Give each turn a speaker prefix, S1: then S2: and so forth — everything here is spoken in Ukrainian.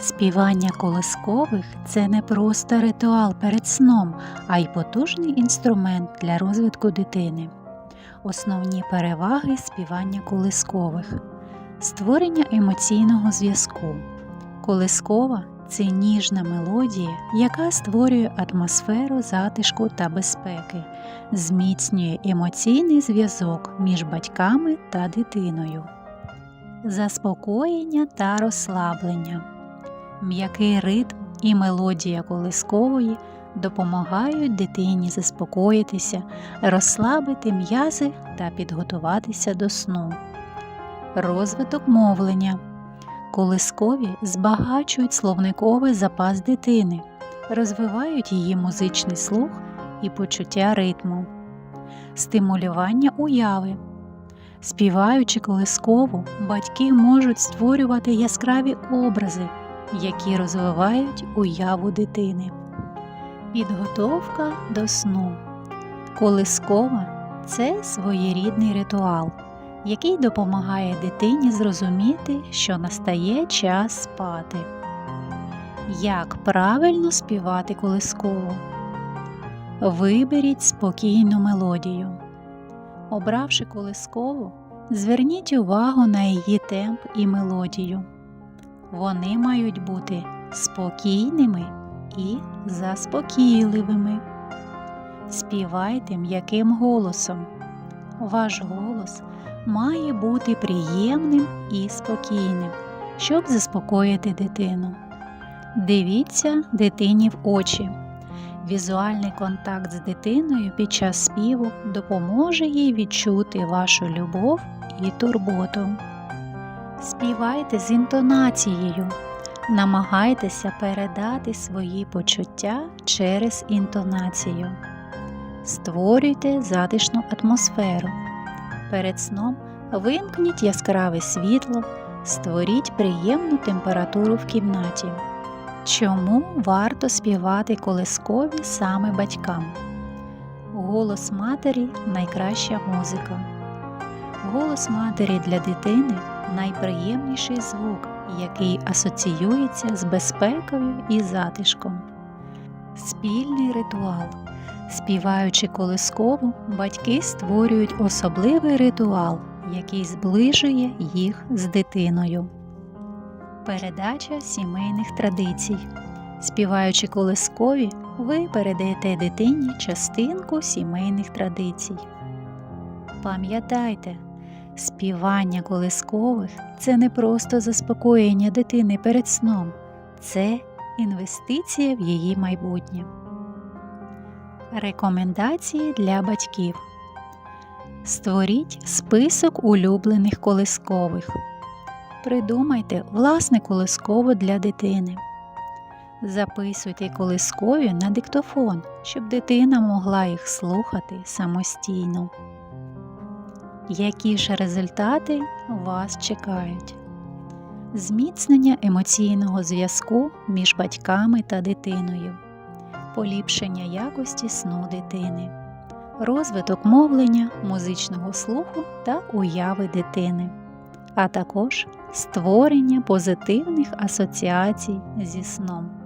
S1: Співання колискових це не просто ритуал перед сном, а й потужний інструмент для розвитку дитини. Основні переваги співання колискових створення емоційного зв'язку. Колискова це ніжна мелодія, яка створює атмосферу затишку та безпеки, зміцнює емоційний зв'язок між батьками та дитиною. Заспокоєння та розслаблення. М'який ритм і мелодія колискової допомагають дитині заспокоїтися, розслабити м'язи та підготуватися до сну. Розвиток мовлення. Колискові збагачують словниковий запас дитини, розвивають її музичний слух і почуття ритму, стимулювання уяви. Співаючи колискову, батьки можуть створювати яскраві образи, які розвивають уяву дитини. Підготовка до сну. Колискова це своєрідний ритуал, який допомагає дитині зрозуміти, що настає час спати. Як правильно співати колискову? Виберіть спокійну мелодію. Обравши колискову, зверніть увагу на її темп і мелодію. Вони мають бути спокійними і заспокійливими. Співайте м'яким голосом. Ваш голос має бути приємним і спокійним, щоб заспокоїти дитину. Дивіться дитині в очі. Візуальний контакт з дитиною під час співу допоможе їй відчути вашу любов і турботу. Співайте з інтонацією. Намагайтеся передати свої почуття через інтонацію. Створюйте затишну атмосферу. Перед сном вимкніть яскраве світло, створіть приємну температуру в кімнаті. Чому варто співати колискові саме батькам? Голос матері найкраща музика. Голос матері для дитини найприємніший звук, який асоціюється з безпекою і затишком. Спільний ритуал. Співаючи колискову, батьки створюють особливий ритуал, який зближує їх з дитиною. Передача сімейних традицій. Співаючи колискові, ви передаєте дитині частинку сімейних традицій. Пам'ятайте, співання колискових це не просто заспокоєння дитини перед сном, це інвестиція в її майбутнє. Рекомендації для батьків. Створіть список улюблених колискових. Придумайте власне колисково для дитини. Записуйте колискові на диктофон, щоб дитина могла їх слухати самостійно. Які ж результати вас чекають? Зміцнення емоційного зв'язку між батьками та дитиною, поліпшення якості сну дитини, розвиток мовлення, музичного слуху та уяви дитини, а також створення позитивних асоціацій зі сном.